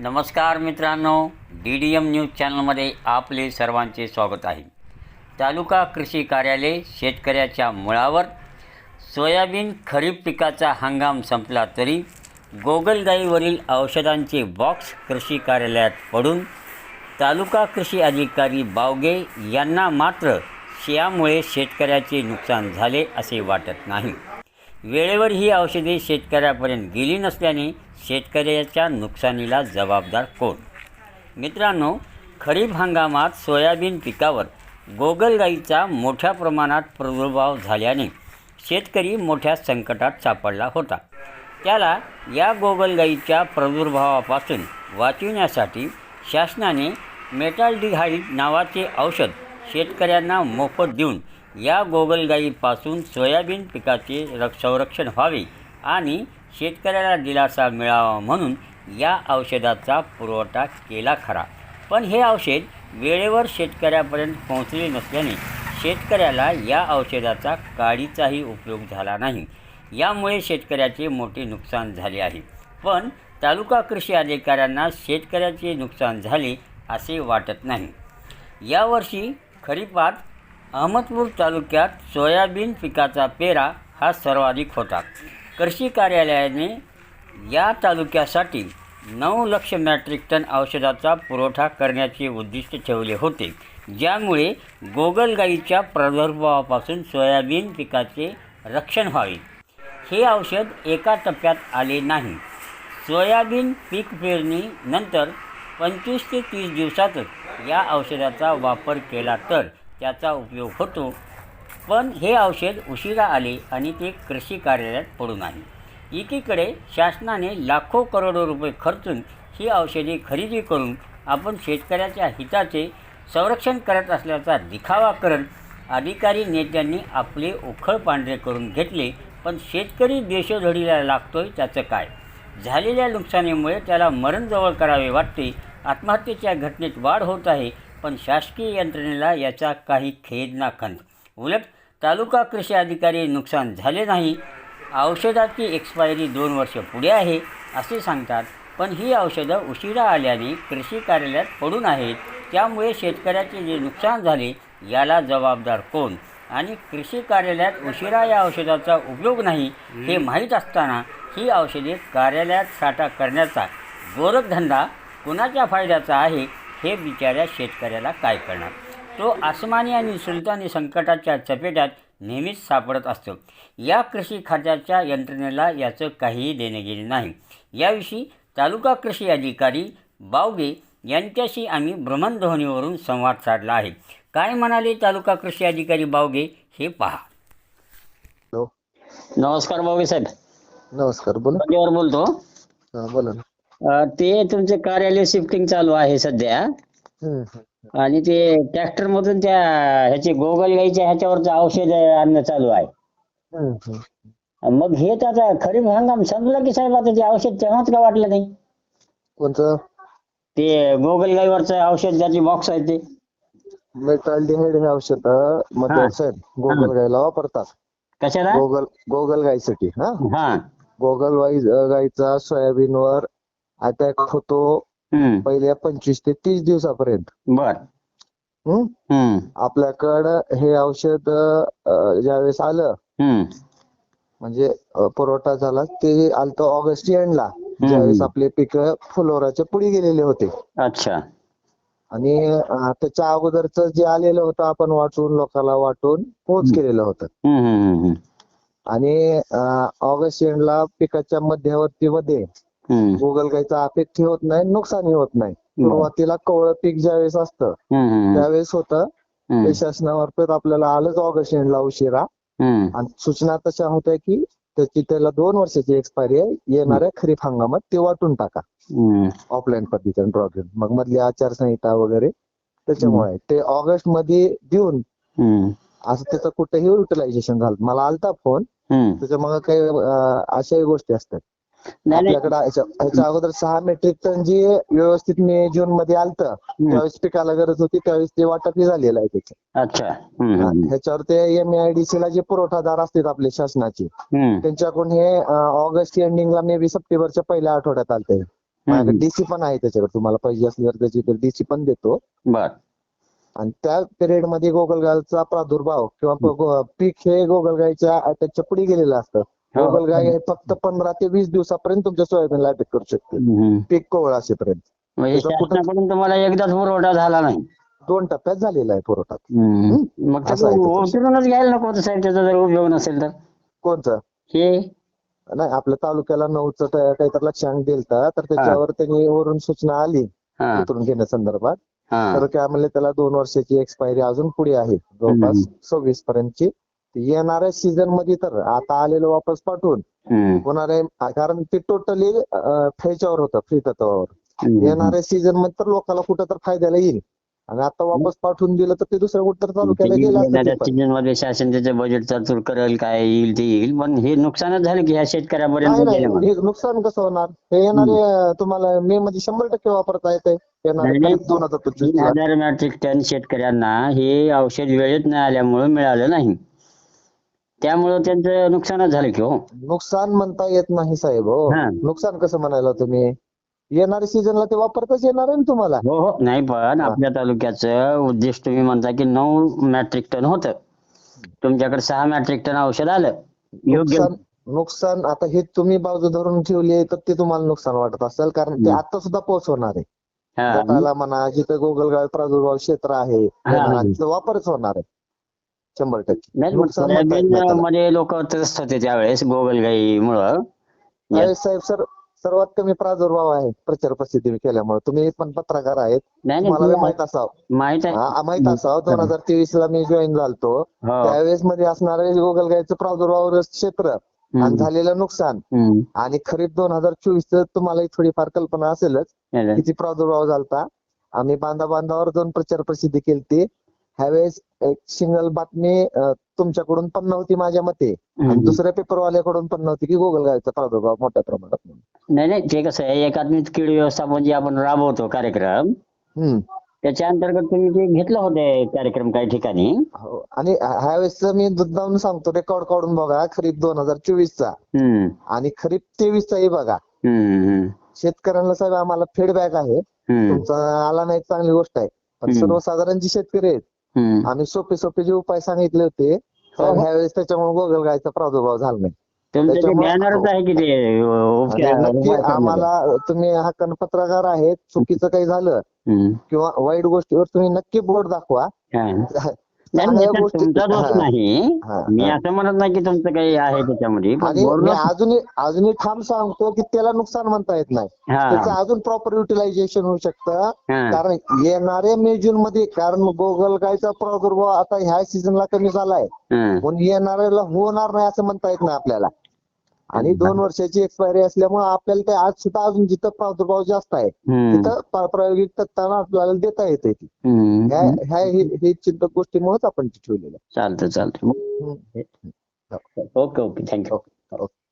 नमस्कार मित्रांनो D D M news चॅनलमध्ये आपले सर्वांचे स्वागत आहे. तालुका कृषी कार्यालय शेतकऱ्याच्या मुळावर सोयाबीन खरीप पिकाचा हंगाम संपला तरी गोगलगाईवरील औषधांचे बॉक्स कृषी कार्यालयात पडून तालुका कृषी अधिकारी बावगे यांना मात्र यामुळे शेतकऱ्याचे नुकसान झाले असे वाटत नाही. वेळेवर ही औषधे शेतकऱ्यापर्यंत गेली नसल्याने शेतकऱ्याच्या नुकसानीला जबाबदार कोण? मित्रांनो खरीप हंगामात सोयाबीन पिकावर गोगलगाईचा मोठ्या प्रमाणात प्रादुर्भाव झाल्याने शेतकरी मोठ्या संकटात सापडला होता. त्याला या गोगलगाईच्या प्रादुर्भावापासून वाचविण्यासाठी शासनाने मेटाल्डिहाईड नावाचे औषध शेतकऱ्यांना मोफत देऊन या गोगलगाईपासून सोयाबीन पिकाचे रक संरक्षण व्हावे आणि शेतकऱ्याला दिलासा मिळावा म्हणून या औषधाचा पुरवठा केला खरा. पण हे औषध वेळेवर शेतकऱ्यापर्यंत पोहोचले नसल्याने शेतकऱ्याला या औषधाचा काडीचाही उपयोग झाला नाही. यामुळे शेतकऱ्याचे मोठे नुकसान झाले आहे. पण तालुका कृषी अधिकाऱ्यांना शेतकऱ्याचे नुकसान झाले असे वाटत नाही. यावर्षी खरीपात अहमदपूर तालुक्यात सोयाबीन पिकाचा पेरा हा सर्वाधिक होता. कृषी कार्यालयाने या तालुक्यासाठी नऊ लक्ष मॅट्रिक टन औषधाचा पुरवठा करण्याचे उद्दिष्ट ठेवले होते ज्यामुळे गोगलगाईच्या प्रादुर्भावापासून सोयाबीन पिकाचे रक्षण व्हावे. हे औषध एका टप्प्यात आले नाही. सोयाबीन पीक पेरणीनंतर पंचवीस ते तीस दिवसातच या औषधाचा वापर केला तर त्याचा उपयोग होतो. पण हे औषध उशिरा आले आणि ते कृषी कार्यालयात पडून आहे. एकीकडे शासनाने लाखो करोडो रुपये खर्चून ही औषधे खरेदी करून आपण शेतकऱ्याच्या हिताचे संरक्षण करत असल्याचा दिखावा करत अधिकारी नेत्यांनी आपले उखळ पांढरे करून घेतले पण शेतकरी देशोधडीला लागतोय त्याचं काय? झालेल्या नुकसानीमुळे त्याला मरणजवळ करावे वाटते आत्महत्येच्या घटनेत वाढ होत आहे पण शासकीय यंत्रणेला याचा काही खेद ना खंत उलट तालुका कृषी अधिकारी नुकसान झाले नाही. औषधाची एक्सपायरी दोन वर्ष पुढे आहे असे सांगतात. पण ही औषधं उशिरा आल्याने कृषी कार्यालयात पडून आहेत. त्यामुळे शेतकऱ्याचे जे नुकसान झाले याला जबाबदार कोण? आणि कृषी कार्यालयात उशिरा या औषधाचा उपयोग नाही हे माहीत असताना ही औषधे कार्यालयात साठा करण्याचा गोरखधंदा कुणाच्या फायद्याचा आहे हे बिचाऱ्या शेतकऱ्याला काय करणार तो आसमानी आणि सुलतानी संकटाच्या चपेट्यात नेहमीच सापडत असतो. या कृषी खात्याच्या यंत्रणेला याचं काहीही देणे गेले नाही. याविषयी तालुका कृषी अधिकारी बावगे यांच्याशी आम्ही भ्रमणध्वनीवरून संवाद साधला आहे. काय म्हणाले तालुका कृषी अधिकारी बावगे हे पहा. हॅलो. नमस्कार बावगे साहेब. नमस्कार बोला. बोलतो. हा बोला ना. अं, ते तुमचे कार्यालय शिफ्टिंग चालू आहे सध्या. हम्म, हम्म, आणि ते ट्रॅक्टर मधून त्या ह्याचे गोगलगाईच्या ह्याच्यावरचं औषध आणणं चालू आहे. हम्म. मग हे तर आता खरीप हंगाम संपला की साहेब आता ते औषध तेव्हाच का वाटलं नाही? कोणतं? ते गोगलगाईवरचं औषध ज्याचे बॉक्स आहे ते. मेटाल्डिहाइड हे औषधमध्ये साहेब गोगल गायला वापरतात. कशाला? गोगल गोगल गायसाठी हा. हा. गोगल गाई गाईचा सोयाबीनवर अटॅक होतो. पहिल्या पंचवीस ते तीस दिवसापर्यंत. बर. आपल्याकडं हे औषध ज्यावेळेस आलं म्हणजे पुरवठा झाला ते आलतं ऑगस्ट एंडला. ज्यावेळेस आपले पीक फुलोराच्या पुढे गेलेले होते. अच्छा. आणि त्याच्या अगोदरच जे आलेलं होतं आपण वाटून लोकांना वाटून पोच केलेलं होतं. आणि ऑगस्ट एंडला पिकाच्या मध्यवर्ती मध्ये हम्म. गुगल गायचा अपेक्षी होत नाही नुकसानही होत नाही. सुरुवातीला कवळं पीक ज्यावेळेस असतं त्यावेळेस होतं. ते शासनामार्फत आपल्याला आलंच ऑगस्ट एंडला उशिरा. आणि सूचना तशा होत्या की त्याची त्याला दोन वर्षाची एक्सपायरी आहे येणाऱ्या खरीप हंगामात ते वाटून टाका. ऑफलाईन पद्धतीने ड्रॉपिंग मग मधली आचारसंहिता वगैरे त्याच्यामुळे ते ऑगस्टमध्ये देऊन असं त्याचं कुठेही युटिलायझेशन झालं. मला आलता फोन त्याच्या मग काही अशाही गोष्टी असतात. आपल्याकडे ह्याच्या ह्याच्या अगोदर सहा मेट्रिक टन जे व्यवस्थित मे जून मध्ये आलतं त्यावेळेस पिकाला गरज होती त्यावेळेस ते वाटपही झालेलं आहे त्याचं. अच्छा. हम्म ह्याच्यावर ते एमआयडीसी ला जे पुरवठादार असतात आपले शासनाचे त्यांच्याकडून हे अं, ऑगस्ट एंडिंगला मे बी सप्टेंबरच्या पहिल्या आठवड्यात आलते. माझ्याकडे हम्म. डीसी पण आहे त्याच्याकडे तुम्हाला पाहिजे असली तर त्याची डीसी पण देतो. बर. आणि त्या पिरियडमध्ये गोगलगायचा प्रादुर्भाव किंवा प- गो- पीक हे गोगलगायच्या त्याच्या पुढे गेलेलं असतं. हो. गोगलगाय हे. फक्त पंधरा ते वीस दिवसापर्यंत तुमच्या सोयाबीनला अटॅक करू शकते. पीक कोवळ असेपर्यंत. म्हणजे त्याचा कुठं- शासनाकडून तुम्हाला एकदाच पुरवठा झाला नाही. दोन टप्प्यात झालेला आहे पुरवठा. मग असं त्याचं आहे त्याचं. उतरूनच घ्यायला नको होतं साहेब त्याचा जर उपयोग नसेल तर. कोणतं? हे? नाही आपल्या तालुक्याला नऊचं त्या- काहीतरी लक्षांक दिलता तर त्याच्यावर त्यांनी वरून सूचना आली हा. उतरून घेण्यासंदर्भात हा. तर काय म्हणले त्याला दोन वर्षाची एक्सपायरी अजून पुढे आहे. जवळपास. सव्वीस पर्यंतची येणाऱ्या सीझनमध्ये तर आता आलेलं वापस पाठवून. होणारे कारण ते टोटली फ्याच्यावर होतं फ्री तत्वावर. येणाऱ्या सीझनमध्ये तर लोकांना कुठं तर फायद्याला येईल. आणि आता वापस पाठवून दिलं तर ते दुसऱ्या कुठं तर तालुक्याला गेलं मध्ये शासन त्याचं बजेट तरतूद करेल काय येईल ते येईल. पण हे नुकसानच झालं की ह्या शेतकऱ्यापर्यंत. हे नुकसान कसं होणार? हे येणारे तुम्हाला मे मध्ये शंभर टक्के वापरता येते दोन हजार हजार मॅट्रिक टन शेतकऱ्यांना हे औषध वेळेत नाही आल्यामुळे मिळालं नाही. त्यामुळं त्यांचं नुकसानच झालं की हो. नुकसान म्हणता येत नाही साहेब हो. हा. नुकसान कसं म्हणायला तुम्ही? येणाऱ्या सीझनला ते वापरताच येणार आहे ना तुम्हाला? हो हो. नाही पण आपल्या तालुक्याचं उद्दिष्ट तुम्ही म्हणता की नऊ मॅट्रिक टन होतं. तुमच्याकडे सहा मॅट्रिक टन औषध आलं. योग्य नुकसान नुकसान आता हे तुम्ही बाजू धरून ठेवली तर ते तुम्हाला नुकसान वाटत असेल कारण ते हम्म. आता सुद्धा पोहोचवणार आहे. हा. गटाला म्हणा जिथे गोगलगाव प्रादुर्भाव क्षेत्र आहे हा. तिथं वापरच होणार आहे. शंभर टक्के. नाही पण नाही. मध्ये लोक त्रस्त होते त्यावेळेस गोगलगाईमुळं. साहेब सर सर्वात कमी प्रादुर्भाव आहे प्रचार प्रसिद्धी केल्यामुळे. तुम्ही पण पत्रकार आहेत. नाही तुम्हाला बी नाही माहीत असावं. माहीत आहे. हा, माहीत असावं. दोन हजार तेवीस ला मी जॉईन झालतो. हो. त्यावेळेस मध्ये असणारे गोगलगायचं प्रादुर्भाव क्षेत्र आणि. झालेलं नुकसान. हम्म. आणि खरीप दोन हजार चोवीस तुम्हाला थोडीफार कल्पना असेलच नाही, नाही. किती प्रादुर्भाव झालता. आम्ही बांधा बांधावर जाऊन प्रचार प्रसिद्धी केलती. ह्यावेळेस एक सिंगल बातमी तुमच्याकडून पण नव्हती माझ्या मते आणि. दुसऱ्या पेपरवाल्याकडून पण नव्हती की गोगलगायचा प्रादुर्भाव मोठ्या प्रमाणात. नाही नाही ते कसं आहे एकात्मिक कीड व्यवस्थापन जे आपण राबवतो कार्यक्रम त्याच्या अंतर्गत तुम्ही ते घेतलं होते कार्यक्रम काही ठिकाणी हो. आणि ह्यावेळेस मी दुधावून सांगतो रेकॉर्ड काढून बघा खरीप दोन हजार चोवीस चा. आणि खरीप तेवीस चाही बघा. शेतकऱ्यांना साहेब आम्हाला फीडबॅक आहे. तुमचा आला नाही चांगली गोष्ट आहे पण. सर्वसाधारण जी शेतकरी आहेत. आम्ही सोपे सोपे जे उपाय सांगितले होते हो. ह्यावेळेस त्याच्यामुळे गोगलगायचा प्रादुर्भाव झाला नाही आम्हाला तुम्ही हक्कान पत्रकार आहेत चुकीचं काही झालं. किंवा वाईट गोष्टीवर तुम्ही नक्की बोर्ड दाखवा. नाही तुमचा दोष मी. असं म्हणत नाही की तुमचं काही आहे त्याच्यामध्ये पण आणि मी अजूनही अजूनही ठाम सांगतो की त्याला नुकसान म्हणता येत नाही. त्याचं अजून प्रॉपर युटिलायझेशन होऊ शकतं. हा. कारण येणाऱ्या मे जून मध्ये कारण गोगलगायचा प्रादुर्भाव आता ह्या सीझनला कमी झालाय. हा. म्हणून येणाऱ्याला होणार नाही असं म्हणता येत नाही आपल्याला. आणि दोन वर्षाची एक्सपायरी असल्यामुळे आपल्याला ते आज सुद्धा अजून जिथं प्रादुर्भाव जास्त आहे. तिथं प्रा- प्रायोगिक तत्त्वानं आपल्याला देता येते ती. ह्या ह्या हे- हे चिंतक गोष्टीमुळेच आपण ती ठेवलेलं चालतं चालतं. Okay okay. Thank you. Okay.